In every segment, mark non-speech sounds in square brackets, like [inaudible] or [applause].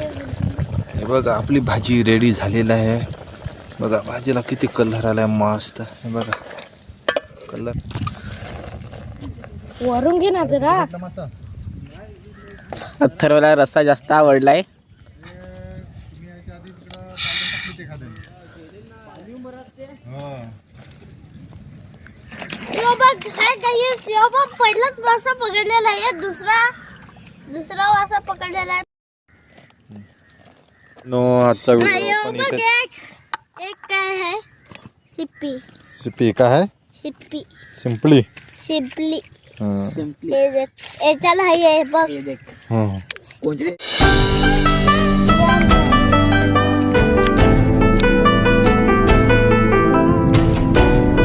हे बघा आपली भाजी रेडी झालेली आहे. बघा भाजीला किती कलर आलाय मस्त. हे बघा कलर वरून घे ना जरा. अथर्वला रस्सा जास्त आवडलाय. पकडलेला आहे दुसरा दुसरा वासा पकडलेला आहे. नो आजचा हा, व्हिडिओ यो पण बघ इथे एक एक काय आहे? सिप्पी सिपी का आहे? सिप्पी सिंपली सिप्ली हं. हे देख. याच्याला हाय आहे बघ. हं. कोणते?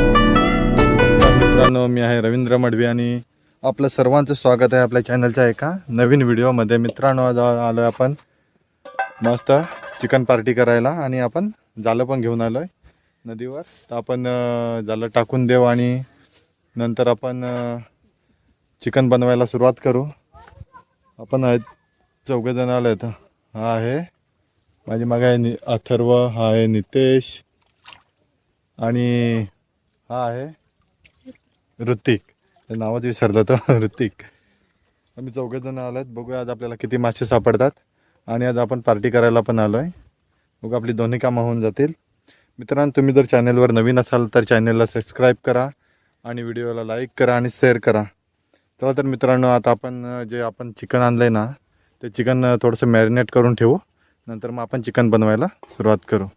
नमस्कार मित्रांनो मी आहे रवींद्र मडवी आणि आपलं सर्वांचं स्वागत आहे आपल्या चॅनलच्या एका नवीन व्हिडिओमध्ये मित्रांनो आज आलो आपण मस्त चिकन पार्टी करायला आणि आपण जालं पण घेऊन आलो आहे नदीवर. तर आपण जालं टाकून देऊ आणि नंतर आपण चिकन बनवायला सुरुवात करू. आपण आहेत चौघजण आलो आहेत हा आहे माझी मागे आहे नि अथर्व हा आहे नितेश आणि हा आहे ऋतिक. ते नावच विसरलं तर [laughs] ऋतिक. आम्ही चौघे जण आलो आहेत बघूया आज आपल्याला किती मासे सापडतात. आणि आज आपण पार्टी करायला पण आलो आहे बघू आपली दोन्ही कामं होऊन जातील. मित्रांनो तुम्ही जर चॅनलवर नवीन असाल तर चॅनलला सबस्क्राईब करा आणि व्हिडिओला लाईक करा आणि शेअर करा. चला तर मित्रांनो आता आपण जे आपण चिकन आणलं आहे ना ते चिकन थोडंसं मॅरिनेट करून ठेवू. नंतर मग आपण चिकन बनवायला सुरुवात करू.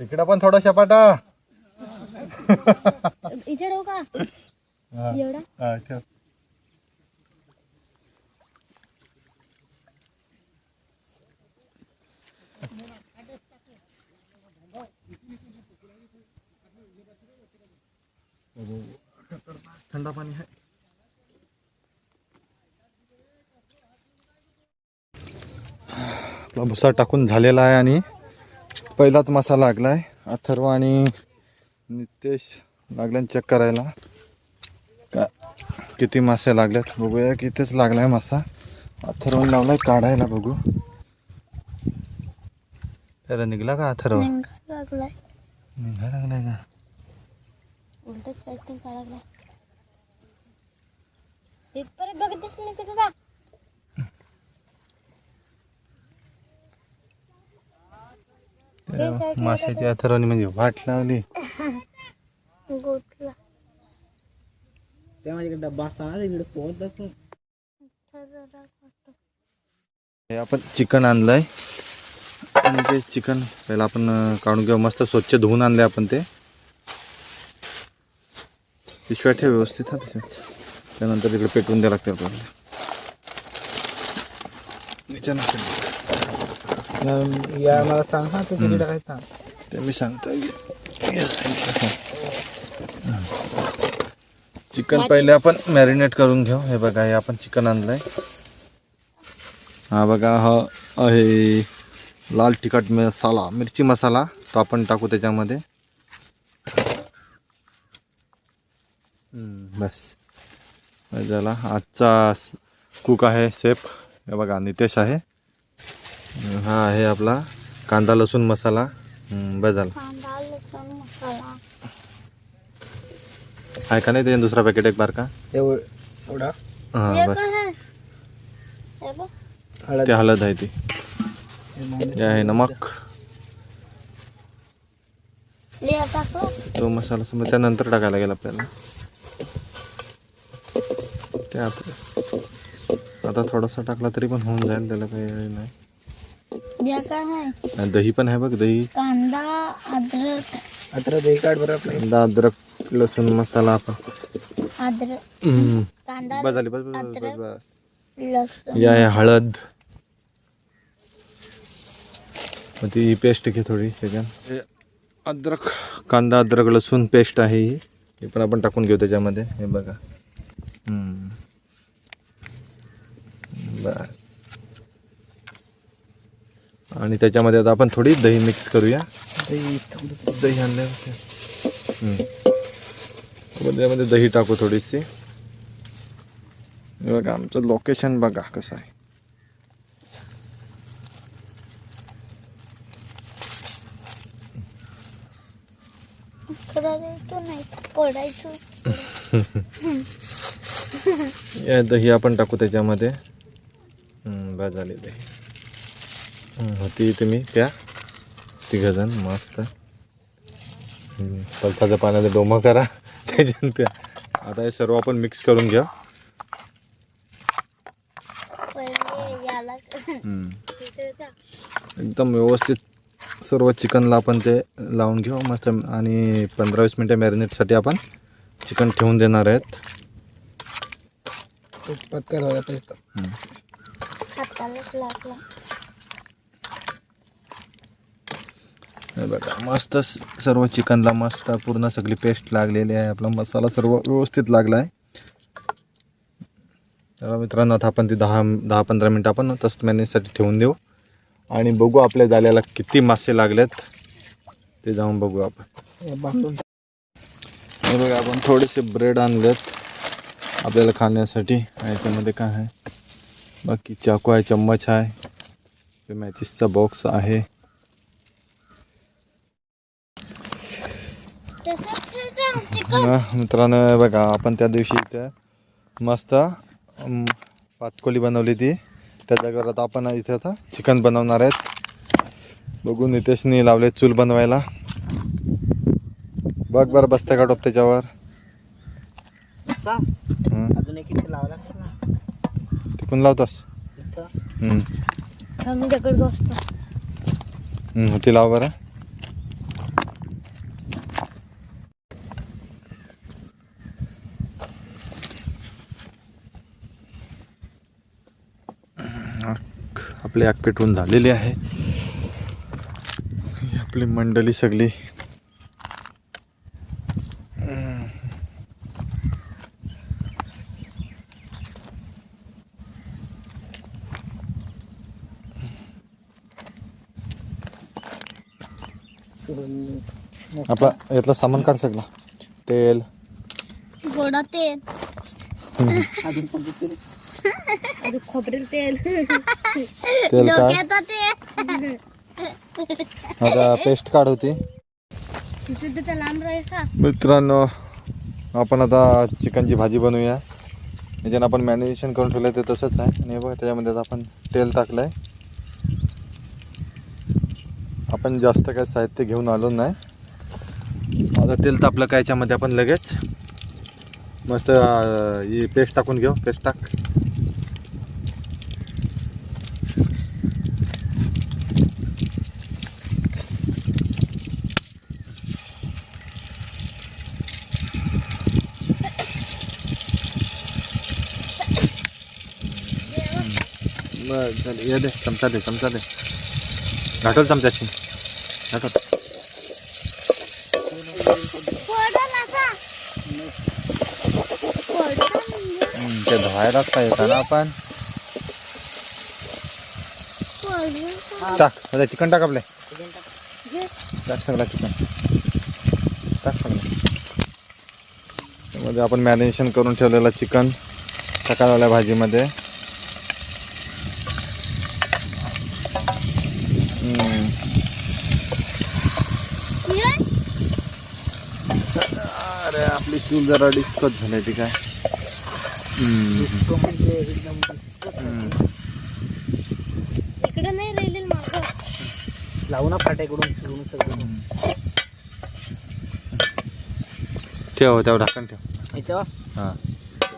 इकडं पण थोडा शपाटा. इथे ठेवू. हा, एवढा हा, आहे आपला भुसा टाकून झालेला आहे आणि पहिलाच मसाला लागला आहे अथर्व आणि नितेश लागल्या चेक करायला. का किती मासे लागल्यात बघूया कितीच लागलाय मासा. अथर्व लावलाय काढायला बघू. त्याला निघला का अथर्व? निघायला लागलाय का? उलट साईड का लागलाय तिथपर्यंत बघत दिसलं नाही त्या माशाची अथर्वनी म्हणजे वाट लावली. [laughs] माझ्याकडे डब्बा असताना तिकडे पोहोचत हे आपण चिकन आणलंय. आणि ते चिकन पहिला आपण अं, काढून घेऊ. मस्त स्वच्छ धुवून आणले आपण ते. पिशव्या ठेव व्यवस्थित हा तसेच त्यानंतर तिकडे पेटवून द्यावं लागतं आपल्याला. याच्या नसेल. या मला सांग हा तू किती टाकायचं सांग ते मी सांगतो चिकन पहिले आपण मॅरिनेट करून घेऊ. हे बघा हे आपण चिकन आणलंय. हा बघा हा आहे लाल तिखट मसाला मिरची मसाला तो आपण टाकू त्याच्यामध्ये. बस. बस झाला. आजचा कुक आहे शेफ. हे बघा नितेश आहे. हा आहे आपला कांदा लसूण मसाला. बस झाला. कांदा लसूण मसाला. आहे का नाही ते? दुसरा पॅकेट एक बार का? एवढं एवढा? हां बस. काय आहे? हे बघ. हळद. ते हळद आहे ती. हे आहे नमक. तो मसाला समजा त्यानंतर टाकायला लागेल आपल्याला. ते आपलं आता थोडासा टाकला तरी पण होऊन जाईल त्याला काही वेळ नाही. काय आहे आणि दही पण आहे बघ दही. कांदा अद्रक. अत्र दही काढ बरं आपलं. कांदा अद्रक लसूण मसाला आपण. अद्रक हम्म. कांदा बस झाली बस बस बस बस अद्रक. बस. लसूण. हे आहे हळद. मग ती पेस्ट घे थोडी त्याच्यात. हे अद्रक कांदा अद्रक लसूण पेस्ट आहे ही. हे पण आपण टाकून घेऊ त्याच्यामध्ये हे बघा. हम्म. बस आणि त्याच्यामध्ये आता आपण थोडी दही मिक्स करूया. दही दही आणले होते. आपण त्यामध्ये दही टाकू थोडीशी. हे बघा आमचं लोकेशन बघा कसं आहे. [laughs] या दही आपण टाकू त्याच्यामध्ये. झाली दही हम्म, होती तुम्ही प्या. तिघजण मस्त. हम्म, पलसाच्या पाण्याने डोमं करा. त्याच्यानं प्या. आता हे सर्व आपण मिक्स करून घ्या. एकदम व्यवस्थित सर्व चिकनला आपण ते लावून घेऊ. मस्त. आणि पंधरा वीस मिनटं मॅरिनेटसाठी आपण चिकन ठेवून देणार आहेत. लागला. बघा मस्त सर्व चिकनला मस्त पूर्ण सगळी पेस्ट लागलेली आहे. आपला मसाला सर्व व्यवस्थित लागला आहे तर मित्रांनो आता आपण ती दहा दहा पंधरा मिनटं आपण तसं मॅनेजसाठी ठेवून देऊ. आणि बघू आपल्या जाल्याला किती मासे लागलेत. ते जाऊन बघू आपण. बघा आपण थोडेसे ब्रेड आणलेत. आपल्याला खाण्यासाठी. आणि याच्यामध्ये काय आहे? बाकी चाकू आहे चम्मच आहे ते मॅचिसचा बॉक्स आहे. हा, मित्रांनो बघा आपण त्या दिवशी इथे मस्त पातकोली बनवली ती. त्या जागेवर आता आपण इथे आता चिकन बनवणार आहेत. बघू नितेशनी लावले चूल बनवायला. बघ बरं बसते का टोप त्याच्यावर हं, अजून एक इथे लावला तिकून लावतोस इथं? हं, आम्ही दगड बसतो हं, ती लाव बरं. आग आपली आग पेटवून झालेली आहे. ही आपली मंडळी सगळी. आपला यातलं सामान काढ सगळं. तेल. गोडा तेल. अजून खोबरेल तेल. तेल काढ. डोक्याचं आता पेस्ट काढ होती. तिथे तर लांब राहायचा. मित्रांनो आपण आता चिकनची भाजी बनवूया. याच्यानं आपण मॅरिनेशन करून ठेवलं ते तसंच आहे. आणि हे बघा त्याच्यामध्ये आता आपण तेल टाकलं आहे आपण जास्त काय साहित्य घेऊन आलो नाही. आता तेल तापलं का याच्यामध्ये आपण लगेच? मस्त ही पेस्ट टाकून घेऊ पेस्ट टाक. बरं चालेल. ये दे चमचा दे चमचा दे. घाटोल चमच्याशी. घाटोल. म्हणजे ते धुवायलाच पाहिजे ना आपण? टाक आता चिकन टाक आपले. टाक सगळं चिकन. टाक सगळं. त्यामध्ये आपण मॅरिनेशन करून ठेवलेलं चिकन सकाळवाल्या भाजीमध्ये. अरे आपली चूल जरा डिस्कस झाली ती काय? तो म्हणजे एकदम. इकडे नाही राहिलेल मागं लावू ना फाट्याकडून फिरून सगळं ठेव त्यावर ढाकण ठेव. याच्यावर? हां.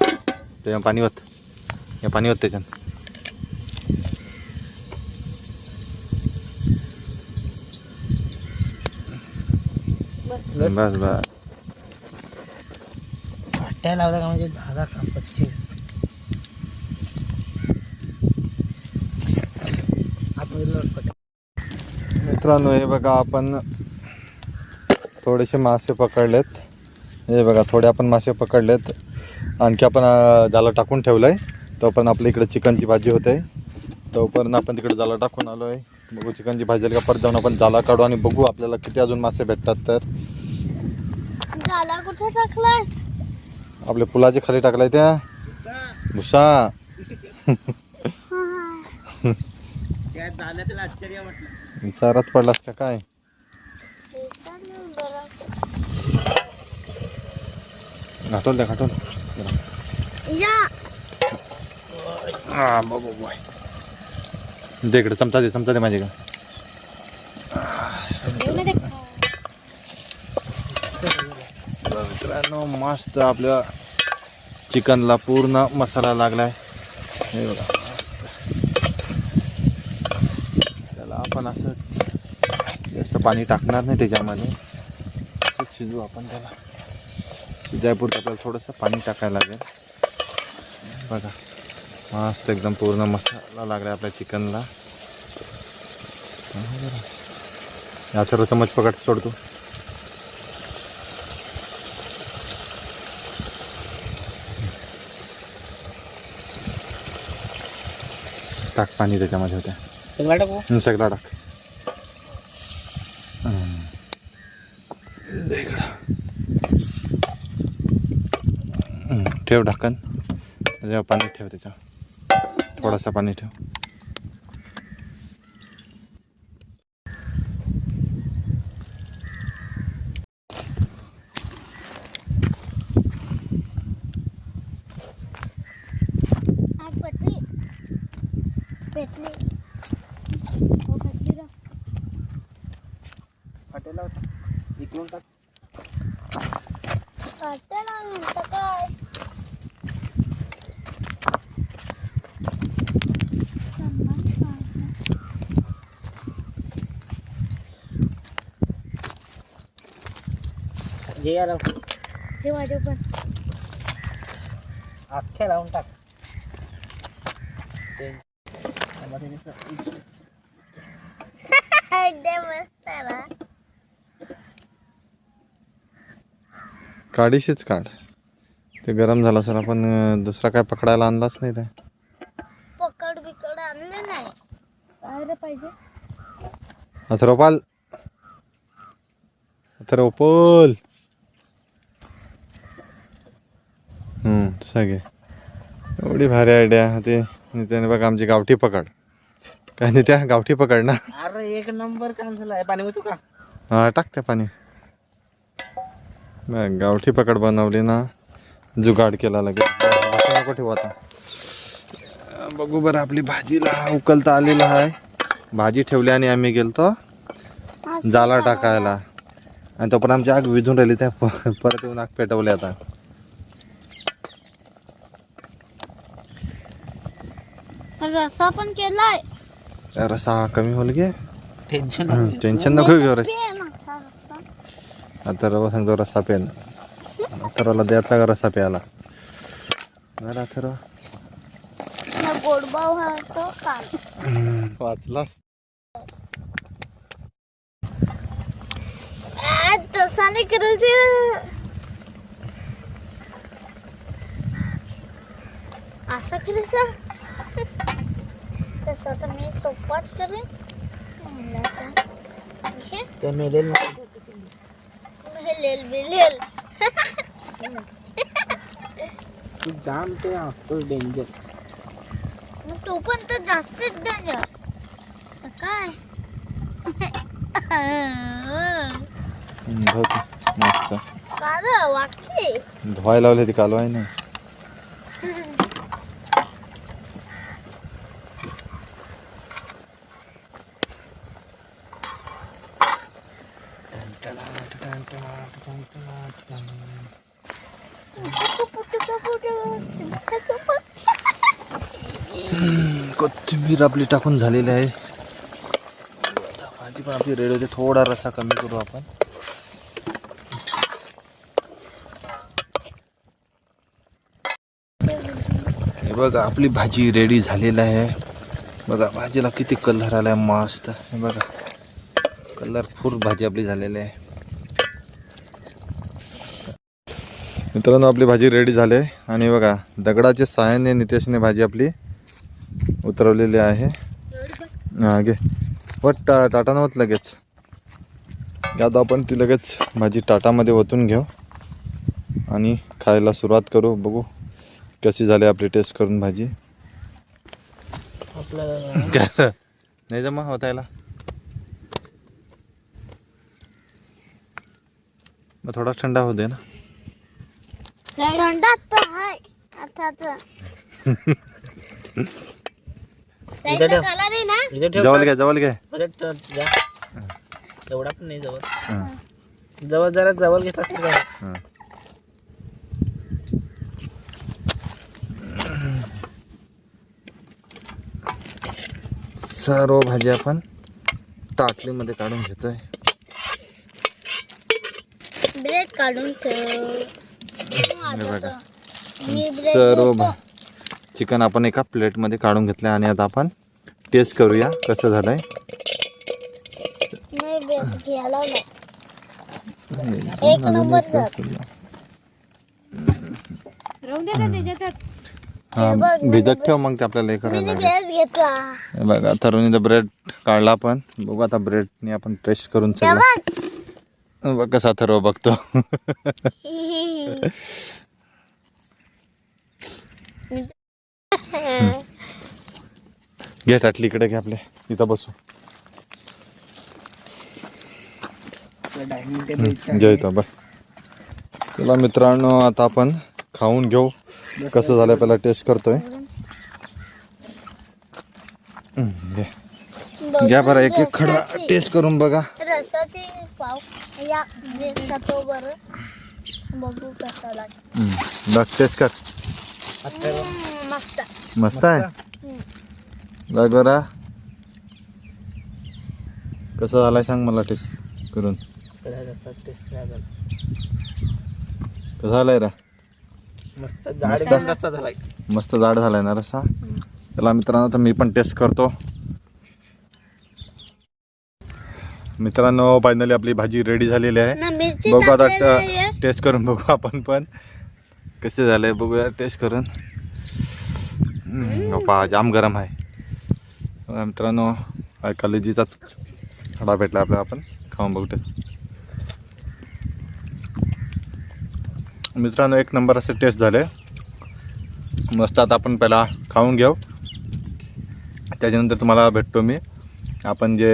त्याच्या पाणी होत या पाणी होत त्याच्यात. बस. बस बस. फाट्या लावला का म्हणजे दहा दहा का पच्चीस आपण फाट्या मित्रांनो हे बघा आपण थोडेसे मासे पकडलेत. हे बघा थोडे आपण मासे पकडलेत. आणखी आपण जाळं टाकून ठेवलं आहे तोपर्यंत आपल्या इकडे चिकनची भाजी होते. तोपर्यंत आपण तिकडे जाळं टाकून आलो आहे बघू चिकनची भाजी का? परत जाऊन आपण जाला काढू आणि बघू आपल्याला किती अजून मासे भेटतात तर. झाला कुठे टाकलाय? आपल्या पुलाच्या खाली टाकलाय त्या. भुसा [laughs] आश्चर्य म्हटलं चारात पडलास का काय? घाटोल द्या घाटोल या. हा बाबा बाय दे इकडे चमचा दे चमचा दे माझे का मित्रांनो मस्त आपल्या चिकनला पूर्ण मसाला लागलाय. हे बघा मस्त त्याला आपण असं जास्त पाणी टाकणार नाही त्याच्यामध्ये. शिजू आपण त्याला. शिजायपुरतं आपल्याला थोडंसं पाणी टाकायला लागेल. बघा. मस्त एकदम पूर्ण मसाला लागला आपल्या चिकनला. या सर्व चमच पकड सोडतो टाक पाणी त्याच्यामध्ये. होत्या सगळा टाकू हं, सगळा टाक हं. दे इकडं. हं, ठेव ढाकन त्याच्यावर पाणी ठेव त्याच्यावर. थोडासा पाणी ठेव आग पेटली पेटली हो पेटली रे हॉटेलला होता इकडून टाक वाटतं ना म्हणतं काय जे याला. ते माझ्या पण. अख्ख्या लावून टाक. काडीशीच काढ. ते गरम झालं असेल आपण दुसरा काय पकडायला आणलाच नाही ते. पकड बिकड आणलं नाही. काय रे पाहिजे. अथरोपाल अथरोपल घे एवढी भारी आयडिया ते त्याने बघ आमची गावठी पकड. काय नाही त्या गावठी पकड ना? अरे एक नंबर काम झाला पाणी होतो का? हा टाक त्या पाणी. बघ, गावठी पकड बनवली ना. जुगाड केला लगेच. बाकी नको ठेवू आता. बघू बरं आपली भाजीला उकलता आलेला आहे. भाजी ठेवली आणि आम्ही गेलतो जाला टाकायला. आणि तोपर्यंत आमची आग विझून राहिली त्या प- परत येऊन आग पेटवली आता. रसा पण केलाय. रसा कमी होल गे टेन्शन टेन्शन नको. घेऊ रे पे माझा रस्सा आता रवा सांगतो रस्सा पेन. अथर्वला द्यायचा का रस्सा प्यायला. बरं अथर्व ना गोडबाव हा तो काल. वाचलास. आ, तसा नाही करायचं असं करायचं तसं तर मी सोपाच करेन. हे ते मेलेल बिलेल तू जाम ते असतो डेंजर मग तो पण तर जास्तच डेंजर काय. मस्त धुवायला लावली ती कालवाय नाही कोथिंबीर आपली टाकून झालेली आहे. भाजी पण आपली रेडी होते. थोडा रसा कमी करू आपण. हे बघा आपली भाजी रेडी झालेली आहे. बघा भाजीला किती कलर आला आहे मस्त. हे बघा कलरफुल भाजी आपली झालेली आहे. मित्रांनो आपली भाजी रेडी झाली आहे. आणि बघा दगडाच्या सहाय्याने नितेशने भाजी आपली उतरवलेली आहे. हा घे. वट टा टाटा नव्हत लगेच. आता आपण ती लगेच भाजी टाटामध्ये ओतून घेऊ. आणि खायला सुरुवात करू. बघू कशी झाली आपली टेस्ट करून भाजी. [laughs] नाही जमा होता याला मग थोडा थंडा होऊ दे ना. थंडा तर आता [laughs] इथं ठेव. काला नाही ना? इथे ठेव जवळ का? घ्या जवळ घ्या जा. एवढा पण नाही जवळ. हां. जवळ जरा जवळ घेतला असतं काय? हां. सर्व भाजी आपण टाकलीमध्ये काढून घेतोय. ब्रेड काढून ठेव. हे बघा. मी ब्रेड सर्व भा चिकन आपण एका प्लेटमध्ये काढून घेतलं आणि आता आपण टेस्ट करूया कसं झालं. राहू दे ना त्याच्यातच हा भिजत ठेव मग ते आपल्याला हे बघा तरुणीचा ब्रेड काढला आपण बघू आता ब्रेडने आपण टेस्ट करून सगळं. कसा थर्व बघतो. [laughs] घे टाटली इकडे घे आपले. इथं बसू. डायनिंग टेबल घे इथं बस. चला मित्रांनो आता आपण खाऊन घेऊ. कसं झालं पहिला टेस्ट करतोय. हम्म, घे. घ्या बरं एक एक खडा टेस्ट करून बघा. रसाची पाव या ब्रेड खातो बरं. बघू कसं लागतं. हम्म, बघ टेस्ट कर. मस्त. मस्त आहे? हम्म. बरं. कसं झालाय सांग मला टेस्ट करून. टेस्ट झाला कसं झालाय रे? मस्त जाड एकदम रस्ता झालाय. मस्त जाड झालाय ना रसा चला मित्रांनो तर मी पण टेस्ट करतो. मित्रांनो फायनली आपली भाजी रेडी झालेली आहे. ना मिरची बघू आता टाकलेली आहे. टेस्ट करून बघू आपण पण. कसे झाले बघूया टेस्ट करून. हम्म, बाप्पा जाम गरम आहे. मित्रांनो काय खडा भेटला आपल्याला आपण. खाऊन बघतो. मित्रांनो एक नंबर असे टेस्ट झाले. मस्त आता आपण पहिला खाऊन घेऊ. त्याच्यानंतर तुम्हाला भेटतो मी. आपण जे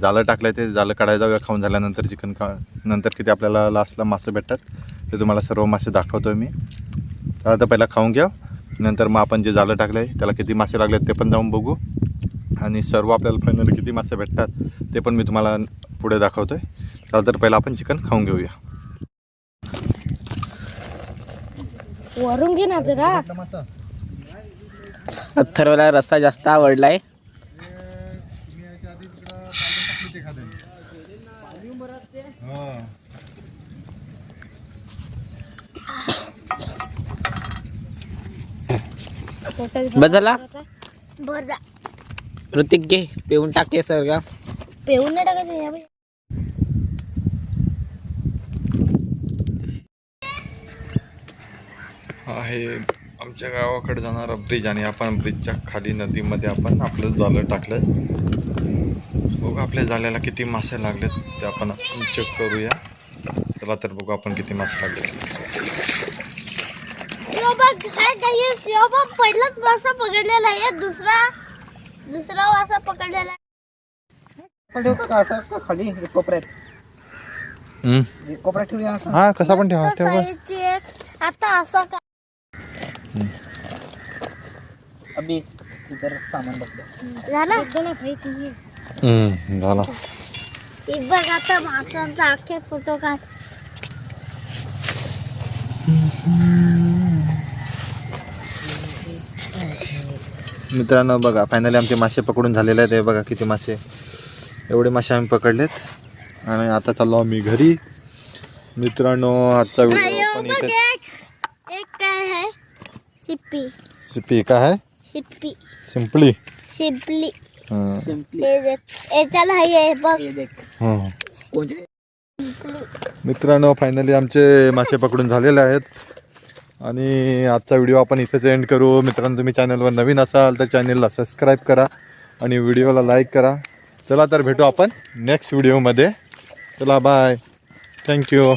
जालं टाकलं ते जालं काढायला जाऊया खाऊन झाल्यानंतर चिकन खा नंतर किती आपल्याला लास्टला मासे भेटतात ते तुम्हाला सर्व मासे दाखवतो मी. तर आता पहिला खाऊन घ्या नंतर मग आपण जे जालं टाकलं आहे त्याला किती मासे लागले ते पण जाऊन बघू. आणि सर्व आपल्याला फायनल किती मासे भेटतात ते पण मी तुम्हाला पुढे दाखवतो आहे चला तर पहिला आपण चिकन खाऊन घेऊया. वरून घे ना जरा अथर्वला रस्ता जास्त आवडलाय. बस झाला? बर ऋतिक घे. पिऊन टाके सर का पेऊन नाही टाकायचं या बाई. आहे आमच्या गावाकडे जाणारा ब्रिज आणि आपण ब्रिजच्या खाली नदीमध्ये आपण आपलं जाळं टाकलं बघू आपल्या जाळ्याला किती मासे लागलेत ते आपण चेक करूया. चला तर बघू आपण किती मासे बघ पहिलाच वासा पकडलेला आहे दुसरा? दुसरा वासा पकडलेला. आहे खाली कोपऱ्यात? कोपऱ्यात ठेवूया असं. हा कसा पण ठेवा साईजची एक. आता असं का अभि इतर सामान बसलं झाला? हम्म, झाला. हे बघ आता माणसांचा अख्खे फोटो काढ. मित्रांनो बघा फायनली आमचे मासे पकडून झालेले आहेत. हे बघा किती मासे. एवढे मासे आम्ही पकडलेत. आणि आता चाललो आम्ही घरी. मित्रांनो आजचा व्हिडिओ यो पण इथे एक काय आहे? शिप्पी सिपी काय आहे? शिप्पी सिम्पली शिपली. हं. सिम्पली हे देख याच्याला हाय आहे बघ. हे देख. हं. कोणते? मित्रांनो फायनली आमचे मासे पकडून झालेले आहेत. आणि आजचा व्हिडिओ आपण इथेच एंड करू. मित्रांनो तुम्ही चॅनलवर नवीन असाल तर चॅनलला सबस्क्राईब करा आणि व्हिडिओला लाईक करा. चला तर भेटू आपण नेक्स्ट व्हिडिओमध्ये चला बाय थँक्यू